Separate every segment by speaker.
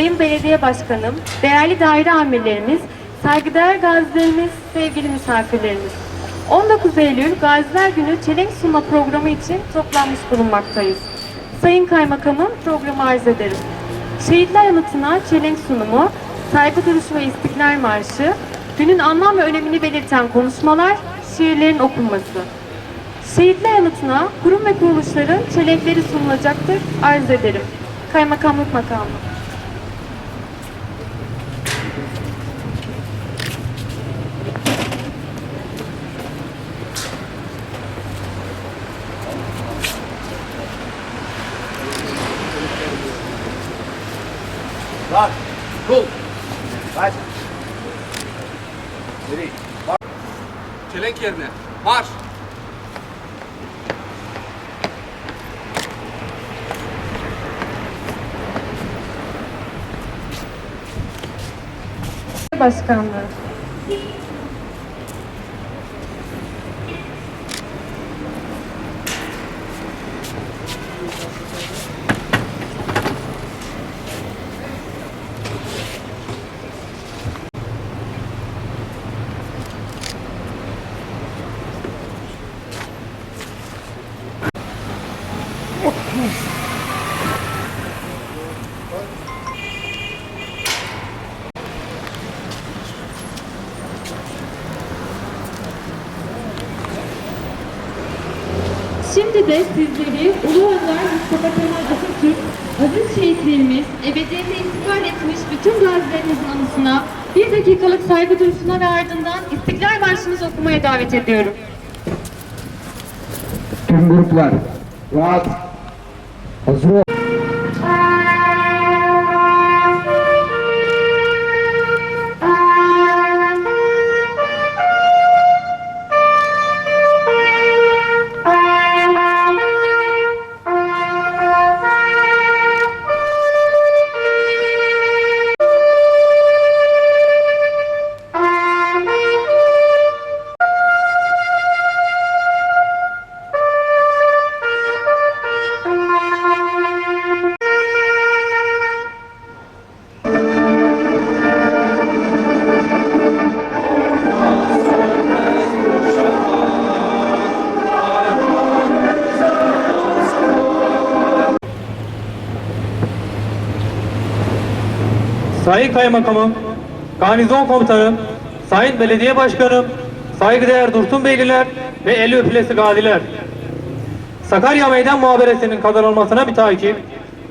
Speaker 1: Belediye Başkanım, değerli daire amirlerimiz, saygıdeğer gazilerimiz, sevgili misafirlerimiz. 19 Eylül Gaziler Günü Çelenk Sunma programı için toplanmış bulunmaktayız. Sayın Kaymakamım programı arz ederim. Şehitler anıtına çelenk sunumu, saygı duruşu ve istiklal marşı, günün anlam ve önemini belirten konuşmalar, şiirlerin okunması. Şehitler anıtına kurum ve kuruluşların çelenkleri sunulacaktır, arz ederim. Kaymakamlık makamı.
Speaker 2: Lan, kul. Kaç. Nereye?
Speaker 3: Çelenk yerine. Marş.
Speaker 1: Başkanlığı. Şimdi de sizleri Ulu Önder Mustafa Kemal Atatürk, aziz şehitlerimiz, ebediyete intikal etmiş bütün gazilerimizin anısına bir dakikalık saygı duruşuna ve ardından İstiklal Marşımızı okumaya davet ediyorum.
Speaker 2: Tüm gruplar. Rahat. 我说。
Speaker 4: Sayın Kaymakamım, Garnizon Komutanım, Sayın Belediye Başkanım, saygıdeğer Dursun Beyliler ve eli öpülesi gaziler. Sakarya Meydan Muhaberesinin kazanılmasına bir takip,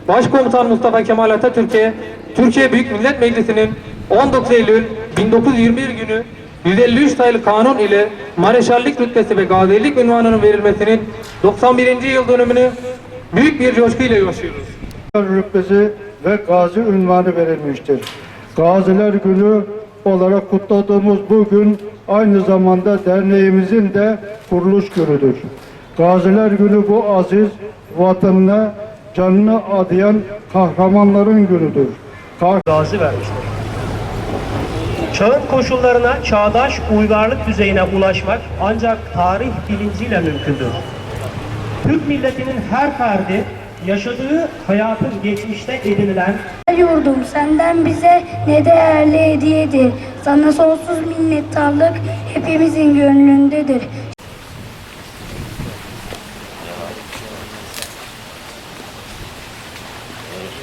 Speaker 4: Başkomutan Mustafa Kemal Atatürk'e Türkiye Büyük Millet Meclisi'nin 19 Eylül 1921 günü 153 sayılı kanun ile Mareşallik rütbesi ve gazilik ünvanının verilmesinin 91. yıl dönümünü büyük bir coşkuyla yaşıyoruz.
Speaker 5: rütbesi ve gazi ünvanı verilmiştir. Gaziler Günü olarak kutladığımız bu gün aynı zamanda derneğimizin de kuruluş günüdür. Gaziler Günü bu aziz vatanına canını adayan kahramanların günüdür. Kah
Speaker 6: gazi vermiştir. Çağın koşullarına çağdaş uygarlık düzeyine ulaşmak ancak tarih bilinciyle mümkündür. Türk milletinin her ferdi yaşadığı hayatın geçmişte edinilen
Speaker 7: Yurdum senden bize ne değerli hediyedir. Sana sonsuz minnettarlık hepimizin gönlündedir.